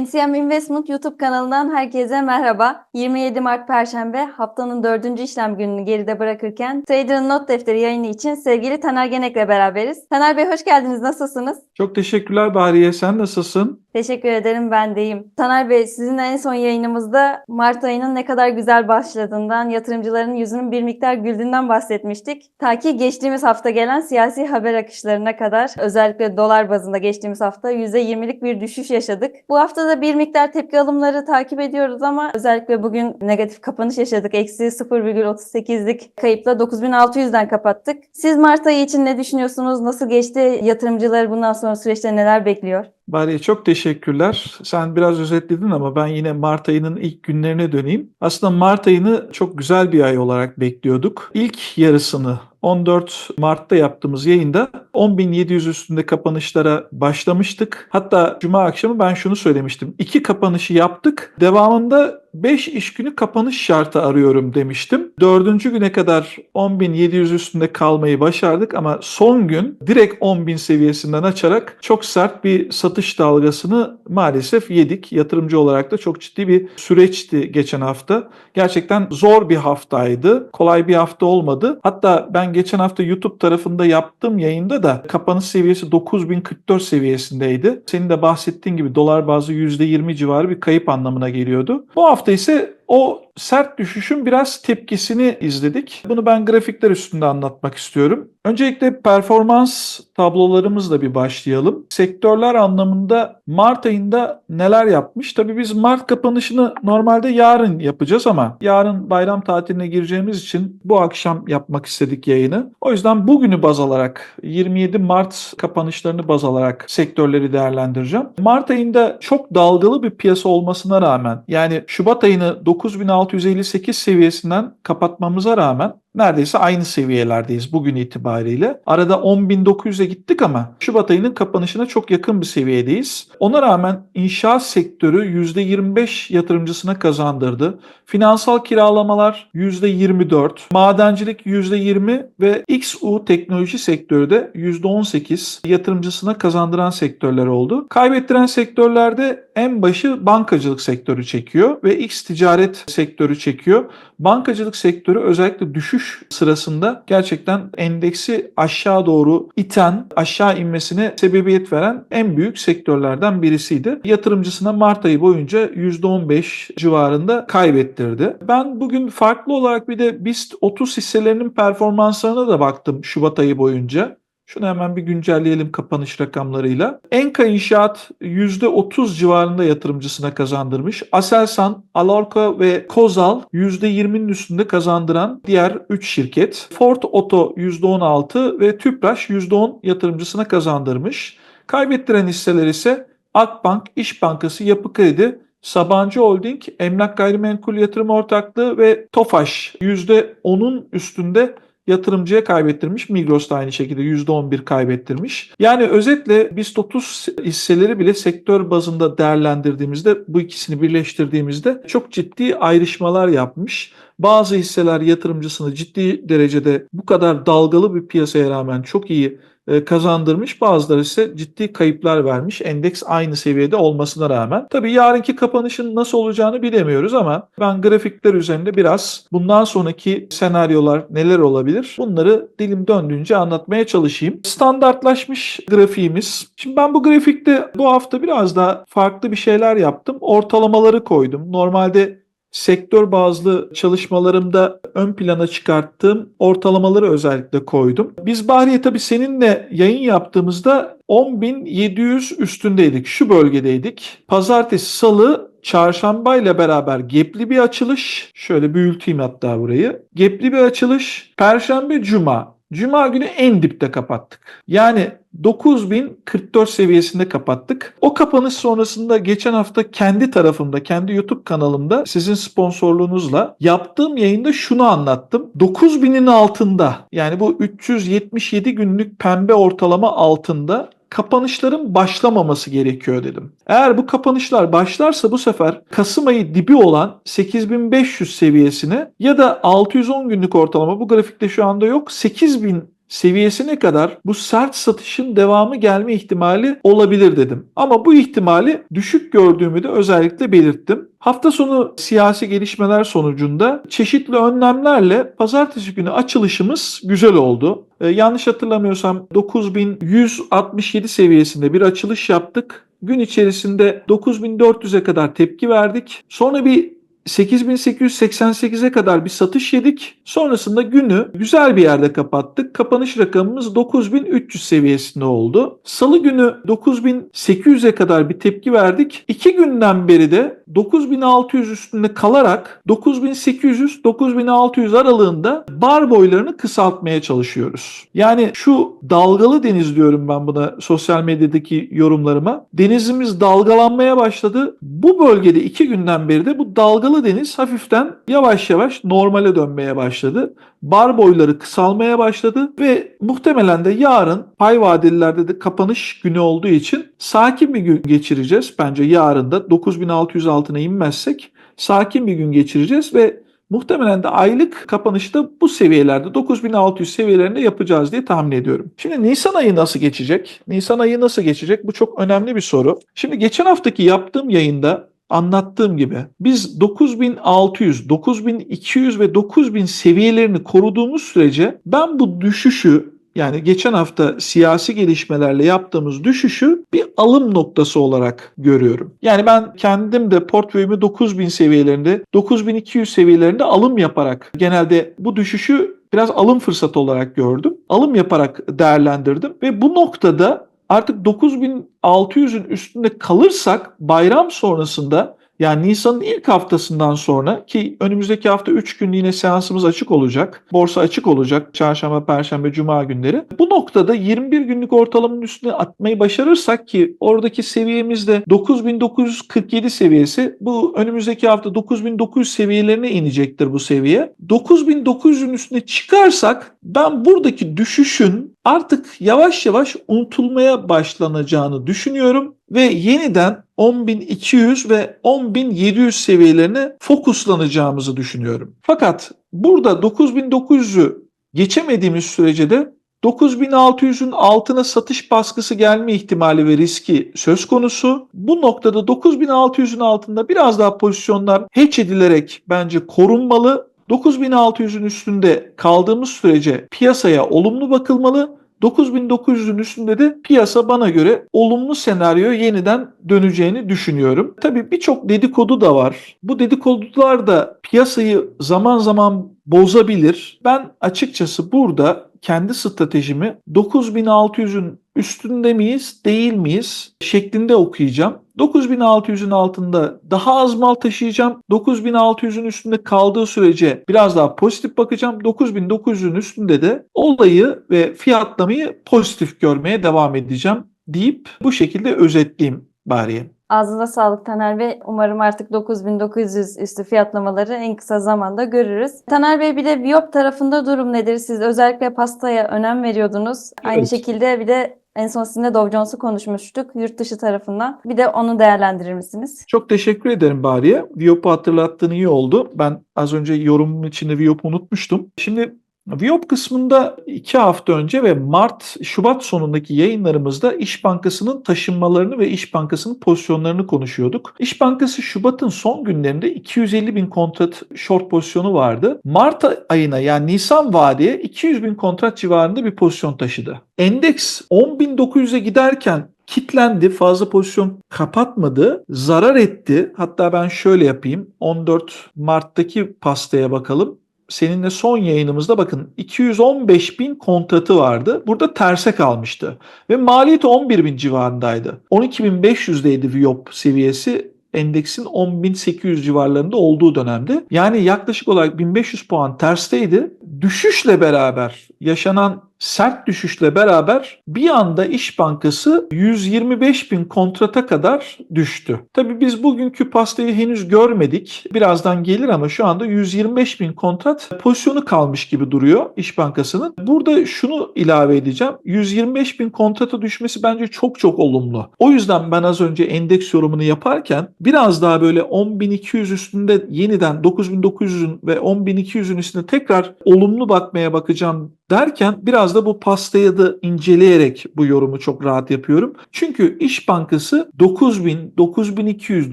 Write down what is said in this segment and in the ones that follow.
NCM Investment YouTube kanalından herkese merhaba. 27 Mart Perşembe haftanın dördüncü işlem gününü geride bırakırken Trader'ın not defteri yayını için sevgili Taner Genek'le beraberiz. Taner Bey hoş geldiniz. Nasılsınız? Çok teşekkürler Bahriye. Sen nasılsın? Teşekkür ederim ben deyim. Taner Bey sizinle en son yayınımızda Mart ayının ne kadar güzel başladığından, yatırımcıların yüzünün bir miktar güldüğünden bahsetmiştik. Ta ki geçtiğimiz hafta gelen siyasi haber akışlarına kadar özellikle dolar bazında geçtiğimiz hafta %20'lik bir düşüş yaşadık. Bu hafta da bir miktar tepki alımları takip ediyoruz ama özellikle bugün negatif kapanış yaşadık. Eksi 0,38'lik kayıpla 9600'den kapattık. Siz Mart ayı için ne düşünüyorsunuz? Nasıl geçti? Yatırımcıları bundan sonra süreçte neler bekliyor? Bahriye çok teşekkürler. Sen biraz özetledin ama ben yine Mart ayının ilk günlerine döneyim. Aslında Mart ayını çok güzel bir ay olarak bekliyorduk. İlk yarısını 14 Mart'ta yaptığımız yayında 10.700 üstünde kapanışlara başlamıştık. Hatta Cuma akşamı ben şunu söylemiştim. İki kapanışı yaptık. Devamında 5 iş günü kapanış şartı arıyorum demiştim. Dördüncü güne kadar 10.700 üstünde kalmayı başardık ama son gün direkt 10.000 seviyesinden açarak çok sert bir satış dalgasını maalesef yedik. Yatırımcı olarak da çok ciddi bir süreçti geçen hafta. Gerçekten zor bir haftaydı. Kolay bir hafta olmadı. Hatta ben geçen hafta YouTube tarafında yaptığım yayında da kapanış seviyesi 9044 seviyesindeydi. Senin de bahsettiğin gibi dolar bazı %20 civarı bir kayıp anlamına geliyordu. Bu hafta ise o sert düşüşün biraz tepkisini izledik. Bunu ben grafikler üstünde anlatmak istiyorum. Öncelikle performans tablolarımızla bir başlayalım. Sektörler anlamında Mart ayında neler yapmış? Tabii biz Mart kapanışını normalde yarın yapacağız ama yarın bayram tatiline gireceğimiz için bu akşam yapmak istedik yayını. O yüzden bugünü baz alarak 27 Mart kapanışlarını baz alarak sektörleri değerlendireceğim. Mart ayında çok dalgalı bir piyasa olmasına rağmen yani Şubat ayını 9658 seviyesinden kapatmamıza rağmen neredeyse aynı seviyelerdeyiz bugün itibariyle. Arada 10.900'e gittik ama Şubat ayının kapanışına çok yakın bir seviyedeyiz. Ona rağmen inşaat sektörü %25 yatırımcısına kazandırdı. Finansal kiralamalar %24, madencilik %20 ve XU teknoloji sektörü de %18 yatırımcısına kazandıran sektörler oldu. Kaybettiren sektörlerde en başı bankacılık sektörü çekiyor ve X ticaret sektörü çekiyor. Bankacılık sektörü özellikle düşüş sırasında gerçekten endeksi aşağı doğru iten, aşağı inmesine sebebiyet veren en büyük sektörlerden birisiydi. Yatırımcısına Mart ayı boyunca %15 civarında kaybettirdi. Ben bugün farklı olarak bir de BIST 30 hisselerinin performanslarına da baktım Şubat ayı boyunca. Şunu hemen bir güncelleyelim kapanış rakamlarıyla. Enka İnşaat %30 civarında yatırımcısına kazandırmış. Aselsan, Alorca ve Kozal %20'nin üstünde kazandıran diğer 3 şirket. Ford Oto %16 ve Tüpraş %10 yatırımcısına kazandırmış. Kaybettiren hisseler ise Akbank, İş Bankası, Yapı Kredi, Sabancı Holding, Emlak Gayrimenkul Yatırım Ortaklığı ve Tofaş %10'un üstünde yatırımcıya kaybettirmiş. Migros da aynı şekilde %11 kaybettirmiş. Yani özetle BIST 30 hisseleri bile sektör bazında değerlendirdiğimizde bu ikisini birleştirdiğimizde çok ciddi ayrışmalar yapmış. Bazı hisseler yatırımcısını ciddi derecede bu kadar dalgalı bir piyasaya rağmen çok iyi e, kazandırmış. Bazıları ise ciddi kayıplar vermiş. Endeks aynı seviyede olmasına rağmen. Tabii yarınki kapanışın nasıl olacağını bilemiyoruz ama ben grafikler üzerinde biraz bundan sonraki senaryolar neler olabilir bunları dilim döndüğünce anlatmaya çalışayım. Standartlaşmış grafiğimiz. Şimdi ben bu grafikte bu hafta biraz daha farklı bir şeyler yaptım. Ortalamaları koydum. Normalde sektör bazlı çalışmalarımda ön plana çıkarttığım ortalamaları özellikle koydum. Biz Bahriye tabii seninle yayın yaptığımızda 10.700 üstündeydik. Şu bölgedeydik. Pazartesi, salı, çarşamba ile beraber gepli bir açılış. Şöyle büyüteyim hatta burayı. Gepli bir açılış. Perşembe, cuma. Cuma günü en dipte kapattık. Yani 9044 seviyesinde kapattık. O kapanış sonrasında geçen hafta kendi tarafımda, kendi YouTube kanalımda sizin sponsorluğunuzla yaptığım yayında şunu anlattım. 9000'in altında yani bu 377 günlük pembe ortalama altında kapanışların başlamaması gerekiyor dedim. Eğer bu kapanışlar başlarsa bu sefer Kasım ayı dibi olan 8500 seviyesine ya da 610 günlük ortalama bu grafikte şu anda yok 8000 seviyesine kadar bu sert satışın devamı gelme ihtimali olabilir dedim. Ama bu ihtimali düşük gördüğümü de özellikle belirttim. Hafta sonu siyasi gelişmeler sonucunda çeşitli önlemlerle pazartesi günü açılışımız güzel oldu. Ee, yanlış hatırlamıyorsam 9167 seviyesinde bir açılış yaptık. Gün içerisinde 9400'e kadar tepki verdik. Sonra bir 8888'e kadar bir satış yedik. Sonrasında günü güzel bir yerde kapattık. Kapanış rakamımız 9300 seviyesinde oldu. Salı günü 9800'e kadar bir tepki verdik. İki günden beri de 9600 üstünde kalarak 9800-9600 aralığında bar boylarını kısaltmaya çalışıyoruz. Yani şu dalgalı deniz diyorum ben buna sosyal medyadaki yorumlarıma. Denizimiz dalgalanmaya başladı. Bu bölgede iki günden beri de bu dalgalı deniz hafiften yavaş yavaş normale dönmeye başladı. Bar boyları kısalmaya başladı ve muhtemelen de yarın pay vadelilerde de kapanış günü olduğu için sakin bir gün geçireceğiz. Bence yarın da 9600 altına inmezsek sakin bir gün geçireceğiz ve Muhtemelen de aylık kapanışta bu seviyelerde 9600 seviyelerinde yapacağız diye tahmin ediyorum. Şimdi Nisan ayı nasıl geçecek? Nisan ayı nasıl geçecek? Bu çok önemli bir soru. Şimdi geçen haftaki yaptığım yayında anlattığım gibi biz 9600, 9200 ve 9000 seviyelerini koruduğumuz sürece ben bu düşüşü yani geçen hafta siyasi gelişmelerle yaptığımız düşüşü bir alım noktası olarak görüyorum. Yani ben kendim de portföyümü 9000 seviyelerinde, 9200 seviyelerinde alım yaparak genelde bu düşüşü biraz alım fırsatı olarak gördüm. Alım yaparak değerlendirdim ve bu noktada artık 9600'ün üstünde kalırsak bayram sonrasında yani Nisan'ın ilk haftasından sonra ki önümüzdeki hafta 3 gün yine seansımız açık olacak. Borsa açık olacak. Çarşamba, Perşembe, Cuma günleri. Bu noktada 21 günlük ortalamanın üstüne atmayı başarırsak ki oradaki seviyemiz de 9947 seviyesi. Bu önümüzdeki hafta 9900 seviyelerine inecektir bu seviye. 9900'ün üstüne çıkarsak ben buradaki düşüşün artık yavaş yavaş unutulmaya başlanacağını düşünüyorum ve yeniden 10.200 ve 10.700 seviyelerine fokuslanacağımızı düşünüyorum. Fakat burada 9.900'ü geçemediğimiz sürece de 9600'ün altına satış baskısı gelme ihtimali ve riski söz konusu. Bu noktada 9600'ün altında biraz daha pozisyonlar hedge edilerek bence korunmalı. 9600'ün üstünde kaldığımız sürece piyasaya olumlu bakılmalı. 9900'ün üstünde de piyasa bana göre olumlu senaryo yeniden döneceğini düşünüyorum. Tabii birçok dedikodu da var. Bu dedikodular da piyasayı zaman zaman bozabilir. Ben açıkçası burada kendi stratejimi 9600'ün üstünde miyiz, değil miyiz şeklinde okuyacağım. 9600'ün altında daha az mal taşıyacağım. 9600'ün üstünde kaldığı sürece biraz daha pozitif bakacağım. 9900'ün üstünde de olayı ve fiyatlamayı pozitif görmeye devam edeceğim deyip bu şekilde özetleyeyim bari. Ağzınıza sağlık Taner Bey. Umarım artık 9900 üstü fiyatlamaları en kısa zamanda görürüz. Taner Bey bir de Viyop tarafında durum nedir? Siz özellikle pastaya önem veriyordunuz. Aynı Evet. şekilde bir de en son sizinle Dow Jones'u konuşmuştuk yurt dışı tarafından. Bir de onu değerlendirir misiniz? Çok teşekkür ederim Bariye. Viyop'u hatırlattığın iyi oldu. Ben az önce yorumum içinde Viyop'u unutmuştum. Şimdi Viyop kısmında iki hafta önce ve Mart, Şubat sonundaki yayınlarımızda İş Bankası'nın taşınmalarını ve İş Bankası'nın pozisyonlarını konuşuyorduk. İş Bankası Şubat'ın son günlerinde 250 bin kontrat short pozisyonu vardı. Mart ayına yani Nisan vadeye 200 bin kontrat civarında bir pozisyon taşıdı. Endeks 10.900'e giderken kitlendi, fazla pozisyon kapatmadı, zarar etti. Hatta ben şöyle yapayım. 14 Mart'taki pastaya bakalım. Seninle son yayınımızda bakın 215 bin kontratı vardı. Burada terse kalmıştı. Ve maliyeti 11 bin civarındaydı. 12.500'deydi Viyop seviyesi endeksin 10.800 civarlarında olduğu dönemde. Yani yaklaşık olarak 1500 puan tersteydi. Düşüşle beraber yaşanan sert düşüşle beraber bir anda İş Bankası 125 bin kontrata kadar düştü. Tabii biz bugünkü pastayı henüz görmedik. Birazdan gelir ama şu anda 125 bin kontrat pozisyonu kalmış gibi duruyor İş Bankası'nın. Burada şunu ilave edeceğim. 125 bin kontrata düşmesi bence çok çok olumlu. O yüzden ben az önce endeks yorumunu yaparken biraz daha böyle 10.200 üstünde yeniden 9.900'ün ve 10.200'ün üstünde tekrar olumlu bakmaya bakacağım derken biraz biraz da bu pastayı da inceleyerek bu yorumu çok rahat yapıyorum. Çünkü İş Bankası 9000, 9200,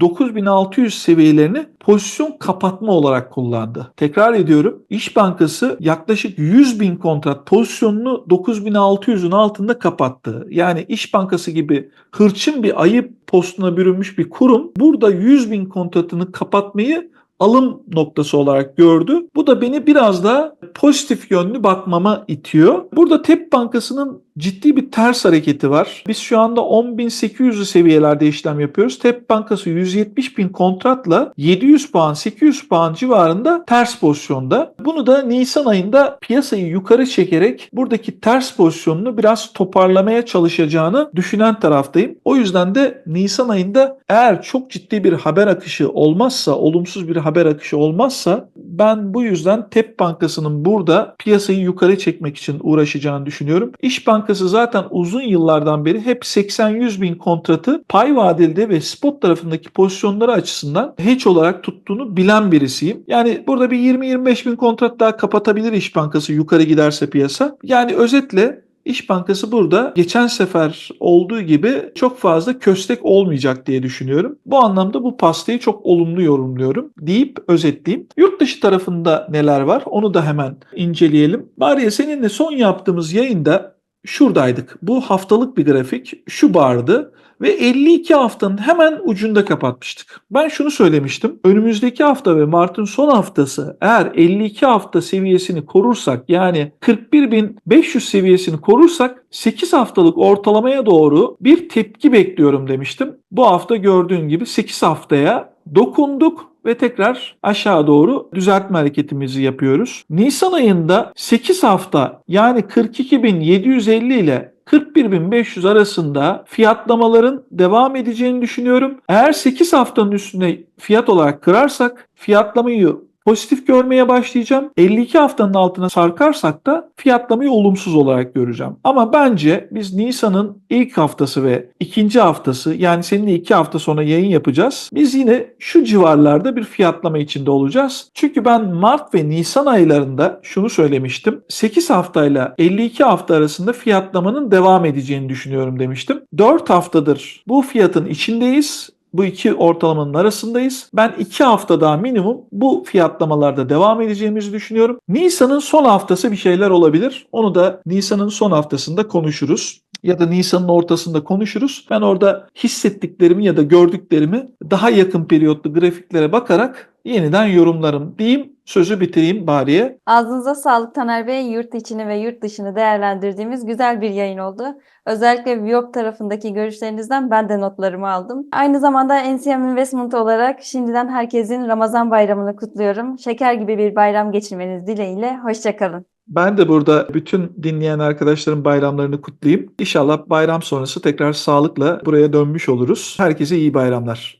9600 seviyelerini pozisyon kapatma olarak kullandı. Tekrar ediyorum. İş Bankası yaklaşık 100 bin kontrat pozisyonunu 9600'ün altında kapattı. Yani İş Bankası gibi hırçın bir ayıp postuna bürünmüş bir kurum burada 100 bin kontratını kapatmayı alım noktası olarak gördü. Bu da beni biraz daha pozitif yönlü bakmama itiyor. Burada TEP Bankası'nın ciddi bir ters hareketi var. Biz şu anda 10.800'lü seviyelerde işlem yapıyoruz. TEP Bankası 170 bin kontratla 700 puan 800 puan civarında ters pozisyonda. Bunu da Nisan ayında piyasayı yukarı çekerek buradaki ters pozisyonunu biraz toparlamaya çalışacağını düşünen taraftayım. O yüzden de Nisan ayında eğer çok ciddi bir haber akışı olmazsa, olumsuz bir haber akışı olmazsa ben bu yüzden TEP Bankası'nın burada piyasayı yukarı çekmek için uğraşacağını düşünüyorum. İş Bankası zaten uzun yıllardan beri hep 80-100 bin kontratı pay vadeli ve spot tarafındaki pozisyonları açısından hedge olarak tuttuğunu bilen birisiyim. Yani burada bir 20-25 bin kontrat daha kapatabilir İş Bankası yukarı giderse piyasa. Yani özetle İş Bankası burada geçen sefer olduğu gibi çok fazla köstek olmayacak diye düşünüyorum. Bu anlamda bu pastayı çok olumlu yorumluyorum deyip özetleyeyim. Yurt dışı tarafında neler var onu da hemen inceleyelim. Bariye seninle son yaptığımız yayında şuradaydık. Bu haftalık bir grafik şu bardı ve 52 haftanın hemen ucunda kapatmıştık. Ben şunu söylemiştim. Önümüzdeki hafta ve Mart'ın son haftası eğer 52 hafta seviyesini korursak yani 41.500 seviyesini korursak 8 haftalık ortalamaya doğru bir tepki bekliyorum demiştim. Bu hafta gördüğün gibi 8 haftaya dokunduk ve tekrar aşağı doğru düzeltme hareketimizi yapıyoruz. Nisan ayında 8 hafta yani 42.750 ile 41.500 arasında fiyatlamaların devam edeceğini düşünüyorum. Eğer 8 haftanın üstüne fiyat olarak kırarsak fiyatlamayı pozitif görmeye başlayacağım. 52 haftanın altına sarkarsak da fiyatlamayı olumsuz olarak göreceğim. Ama bence biz Nisan'ın ilk haftası ve ikinci haftası yani seninle iki hafta sonra yayın yapacağız. Biz yine şu civarlarda bir fiyatlama içinde olacağız. Çünkü ben Mart ve Nisan aylarında şunu söylemiştim. 8 haftayla 52 hafta arasında fiyatlamanın devam edeceğini düşünüyorum demiştim. 4 haftadır bu fiyatın içindeyiz. Bu iki ortalamanın arasındayız. Ben iki hafta daha minimum bu fiyatlamalarda devam edeceğimizi düşünüyorum. Nisan'ın son haftası bir şeyler olabilir. Onu da Nisan'ın son haftasında konuşuruz. Ya da Nisan'ın ortasında konuşuruz. Ben orada hissettiklerimi ya da gördüklerimi daha yakın periyotlu grafiklere bakarak yeniden yorumlarım diyeyim. Sözü bitireyim bariye. Ağzınıza sağlık Taner Bey. Yurt içini ve yurt dışını değerlendirdiğimiz güzel bir yayın oldu. Özellikle Viyop tarafındaki görüşlerinizden ben de notlarımı aldım. Aynı zamanda NCM Investment olarak şimdiden herkesin Ramazan bayramını kutluyorum. Şeker gibi bir bayram geçirmeniz dileğiyle. Hoşçakalın. Ben de burada bütün dinleyen arkadaşların bayramlarını kutlayayım. İnşallah bayram sonrası tekrar sağlıkla buraya dönmüş oluruz. Herkese iyi bayramlar.